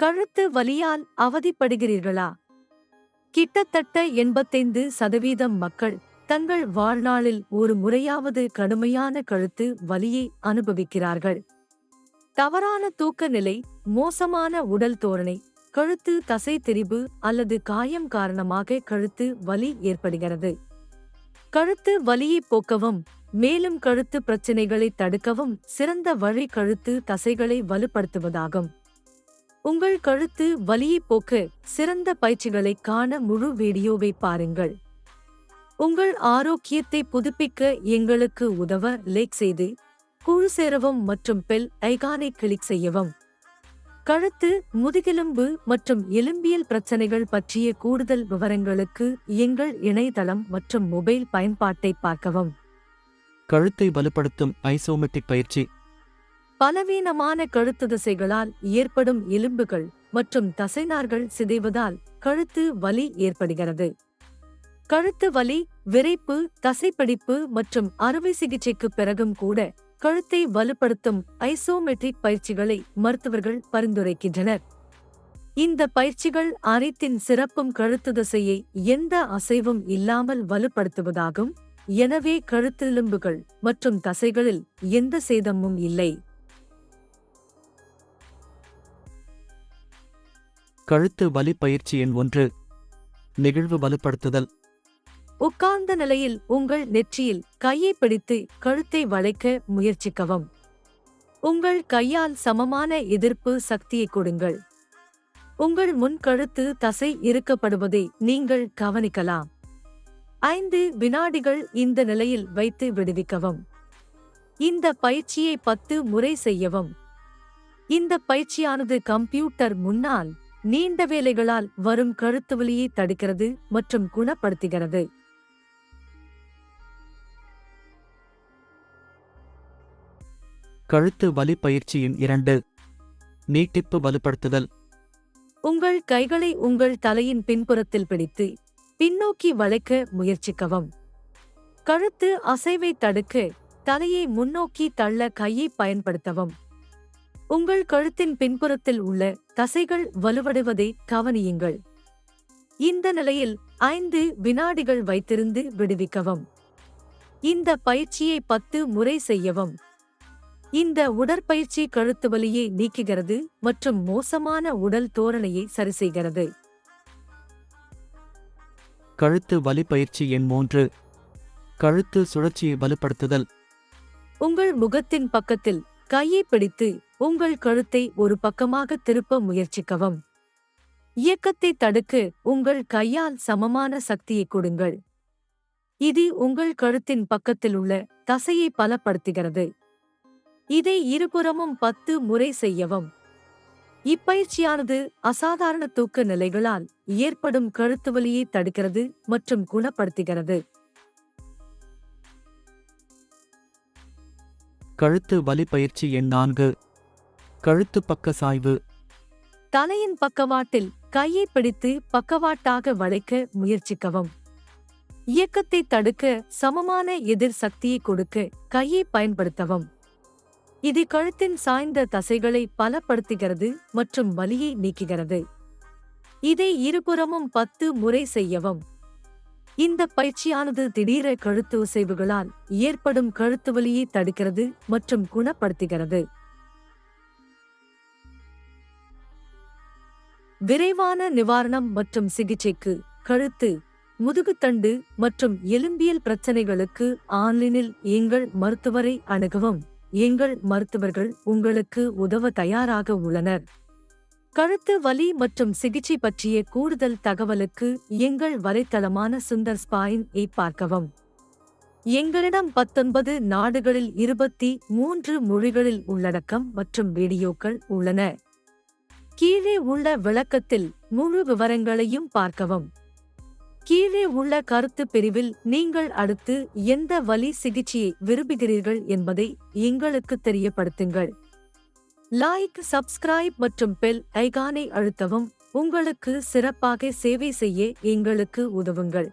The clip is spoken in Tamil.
கழுத்து வலியால் அவதிப்படுகிறீர்களா? கிட்டத்தட்ட எண்பத்தைந்து சதவீதம் மக்கள் தங்கள் வாழ்நாளில் ஒரு முறையாவது கடுமையான கழுத்து வலியை அனுபவிக்கிறார்கள். தவறான தூக்க நிலை மோசமான உடல் தோரணை கழுத்து தசை திரிபு அல்லது காயம் காரணமாக கழுத்து வலி ஏற்படுகிறது. கழுத்து வலியை போக்கவும் மேலும் கழுத்து பிரச்சினைகளை தடுக்கவும் சிறந்த வழி கழுத்து தசைகளை வலுப்படுத்துவதாகும். உங்கள் கழுத்து வலியை போக்க சிறந்த பயிற்சிகளை காண முழு வீடியோவை பாருங்கள். உங்கள் ஆரோக்கியத்தை புதுப்பிக்க எங்களுக்கு உதவ லைக் செய்து குழு சேரவும் மற்றும் பெல் ஐகானை கிளிக் செய்யவும். கழுத்து முதுகெலும்பு மற்றும் எலும்பியல் பிரச்சனைகள் பற்றிய கூடுதல் விவரங்களுக்கு எங்கள் இணையதளம் மற்றும் மொபைல் பயன்பாட்டை பார்க்கவும். கழுத்தை வலுப்படுத்தும் ஐசோமெட்டிக் பயிற்சி பலவீனமான கழுத்து தசைகளால் ஏற்படும் எலும்புகள் மற்றும் தசைநார்கள் சிதைவதால் கழுத்து வலி ஏற்படுகிறது. கழுத்து வலி விரைப்பு தசைப்பிடிப்பு மற்றும் அறுவை சிகிச்சைக்கு பிறகும் கூட கழுத்தை வலுப்படுத்தும் ஐசோமெட்ரிக் பயிற்சிகளை மருத்துவர்கள் பரிந்துரைக்கின்றனர். இந்த பயிற்சிகள் அனைத்தின் சிறப்பும் கழுத்து தசையை எந்த அசைவும் இல்லாமல் வலுப்படுத்துவதாகும். எனவே கழுத்தெலும்புகள் மற்றும் தசைகளில் எந்த சேதமும் இல்லை. கழுத்து வலி பயிற்சி எண் ஒன்று. நெகிழ்வு வலுப்படுத்துதல். உட்கார்ந்த நிலையில் உங்கள் நெற்றியில் கையை பிடித்து கழுத்தை வளைக்க முயற்சிக்கவும். உங்கள் கையால் சமமான எதிர்ப்பு சக்தியை கொடுங்கள். உங்கள் முன் கழுத்து தசை இறுக்கப்படுவதை நீங்கள் கவனிக்கலாம். ஐந்து வினாடிகள் இந்த நிலையில் வைத்து விடுவிக்கவும். இந்த பயிற்சியை பத்து முறை செய்யவும். இந்த பயிற்சியானது கம்ப்யூட்டர் முன்னால் நீண்ட வேலைகளால் வரும் கழுத்து வலியை தடுக்கிறது மற்றும் குணப்படுத்துகிறது. கழுத்து வலி பயிற்சி எண் இரண்டு. நீட்டிப்பு வலுப்படுத்துதல். உங்கள் கைகளை உங்கள் தலையின் பின்புறத்தில் பிடித்து பின்னோக்கி வளைக்க முயற்சிக்கவும். கழுத்து அசைவை தடுக்க தலையை முன்னோக்கி தள்ள கையை பயன்படுத்தவும். உங்கள் கழுத்தின் பின்புறத்தில் உள்ள தசைகள் வலுவடைவதை கவனியுங்கள். இந்த நிலையில் ஐந்து வினாடிகள் வைத்திருந்து விடுவிக்கவும். இந்த பயிற்சியை பத்து முறை செய்யவும். இந்த உடற்பயிற்சி கழுத்து வலியை நீக்குகிறது மற்றும் மோசமான உடல் தோரணையை சரிசெய்கிறது. கழுத்து வலி பயிற்சி எண் மூன்று. கழுத்து சுழற்சியை வலுப்படுத்துதல். உங்கள் முகத்தின் பக்கத்தில் கையை பிடித்து உங்கள் கழுத்தை ஒரு பக்கமாக திருப்ப முயற்சிக்கவும். இயக்கத்தை தடுக்க உங்கள் கையால் சமமான சக்தியை கொடுங்கள். இது உங்கள் கழுத்தின் பக்கத்தில் உள்ள தசையை பலப்படுத்துகிறது. இதை இருபுறமும் பத்து முறை செய்யவும். இப்பயிற்சியானது அசாதாரண தூக்க நிலைகளால் ஏற்படும் கழுத்து வலியை தடுக்கிறது மற்றும் குணப்படுத்துகிறது. கழுத்து வலி பயிற்சி எண் நான்கு. கழுத்து பக்க சாய்வு. தலையின் பக்கவாட்டில் கையை பிடித்து பக்கவாட்டாக வளைக்க முயற்சிக்கவும். இயக்கத்தை தடுக்க சமமான எதிர் சக்தியை கொடுக்க கையை பயன்படுத்தவும். இது கழுத்தின் சாய்ந்த தசைகளை பலப்படுத்துகிறது மற்றும் வலியை நீக்குகிறது. இதை இருபுறமும் பத்து முறை செய்யவும். இந்த பயிற்சியானது திடீர கழுத்து உசைவுகளால் ஏற்படும் கழுத்து வலியை தடுக்கிறது மற்றும் குணப்படுத்துகிறது. விரைவான நிவாரணம் மற்றும் சிகிச்சைக்கு கழுத்து முதுகுத்தண்டு மற்றும் எலும்பியல் பிரச்சனைகளுக்கு ஆன்லைனில் எங்கள் மருத்துவரை அணுகவும். எங்கள் மருத்துவர்கள் உங்களுக்கு உதவ தயாராக உள்ளனர். கழுத்து வலி மற்றும் சிகிச்சை பற்றிய கூடுதல் தகவலுக்கு எங்கள் வலைத்தளமான சுந்தர் ஸ்பாயின் ஐ பார்க்கவும். எங்களிடம் பத்தொன்பது நாடுகளில் இருபத்தி மூன்று மொழிகளில் உள்ளடக்கம் மற்றும் வீடியோக்கள் உள்ளன. கீழே உள்ள விளக்கத்தில் முழு விவரங்களையும் பார்க்கவும். கீழே உள்ள கருத்து பிரிவில் நீங்கள் அடுத்து எந்த வலி சிகிச்சையை விரும்புகிறீர்கள் என்பதை எங்களுக்கு தெரியப்படுத்துங்கள். லைக் சப்ஸ்கிரைப் மற்றும் பெல் ஐகானை அழுத்தவும் உங்களுக்கு சிறப்பாக சேவை செய்ய எங்களுக்கு உதவுங்கள்.